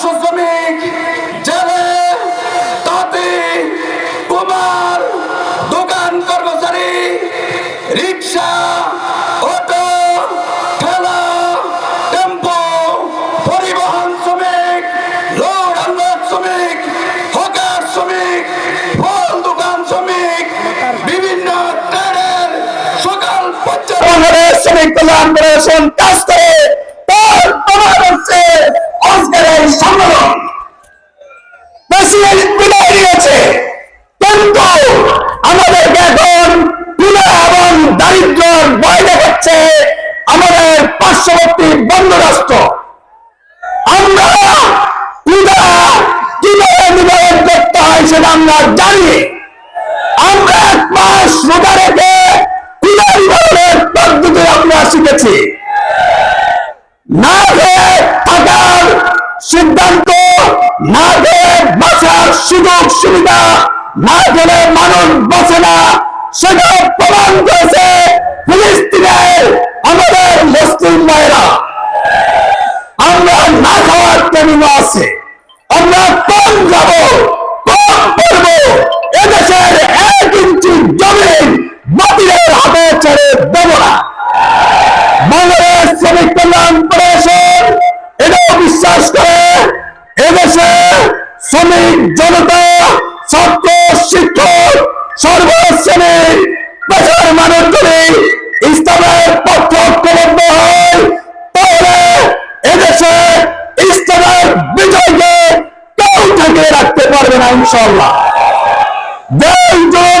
শ্রমিক জেলে তাঁতি, কুমার, দোকান কর্মচারী, রিক্সা, অটো, ঠেলা, টেম্পো, পরিবহন শ্রমিক লোড আনলোড শ্রমিক, হকার শ্রমিক, ফল দোকান শ্রমিক, বিভিন্ন ট্রেনের সকাল পর্যন্ত শ্রমিক কল্যাণ করেছেন কাজ করে তার প্রভাব হচ্ছে সেটা আমরা জানি আমরা এক মাস রোজা রেখে সিদ্ধান্ত, না খেয়ে বাঁচার সুযোগ সুবিধা, না খেলে মানুষ বাঁচে না সেটা প্রমাণ করেছে ফিলিস্তিনের আমাদের মুসলিম ভাইরা আমরা না খাওয়ার ট্রেনিং আছে, আমরা কম যাব কম করব এদেশের এক ইঞ্চি জমিন বাতিলের হাতে ছেড়ে দেব না বাংলাদেশ শ্রমিক কল্যাণ ফেডারেশন এটাও বিশ্বাস করে, এদেশে শ্রমিক জনতা, ছাত্র, শিক্ষক সর্বশ্রেণী পেশার মানুষ যদি ইসলামের পক্ষ ঐক্যবদ্ধ হয়, তাহলে এদেশে ইসলামের বিজয়কে কেউ ঠেকিয়ে রাখতে পারবে না ইনশাল্লাহ জয় জয়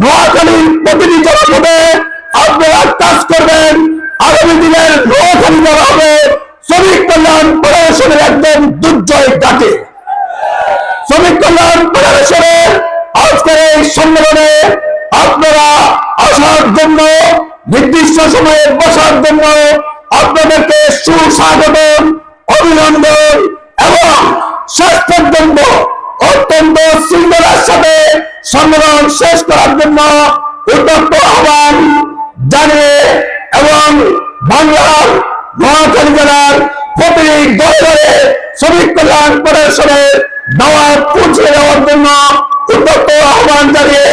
নোয়াখালীর প্রতিটি জনপদে আপনারা কাজ করবেন, আগামী দিনের নোয়াখালী যারা হবে। শ্রমিক কল্যাণ ফেডারেশনের একদম দুর্জয় ডাকে। শ্রমিক কল্যাণ ফেডারেশনের আজকের এই সম্মেলনে আপনারা আসার জন্য, নির্দিষ্ট সময়ে বসার জন্য আপনাদেরকে সুস্বাগতম, অভিনন্দন এবং শেষ পর্যন্ত সম্মেলন শেষ করার জন্য উদ্যক্ত আহ্বান জানিয়ে এবং বাংলার নোয়াখালী জেলার প্রতিটি দলে দলে শ্রমিক কল্যাণ ফেডারেশনের দাওয়াত পৌঁছে দেওয়ার জন্য উদ্যক্ত আহ্বান জানিয়ে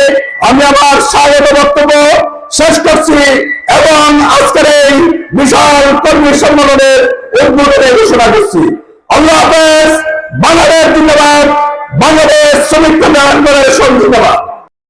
আমি আমার স্বাগত বক্তব্য শেষ করছি এবং আজকের এই বিশাল কর্মী সম্মেলনের উদ্বোধনে ঘোষণা করছি। আল্লাহ হাফেজ, বাংলাদেশ জিন্দাবাদ দান করে জিন্দাবাদ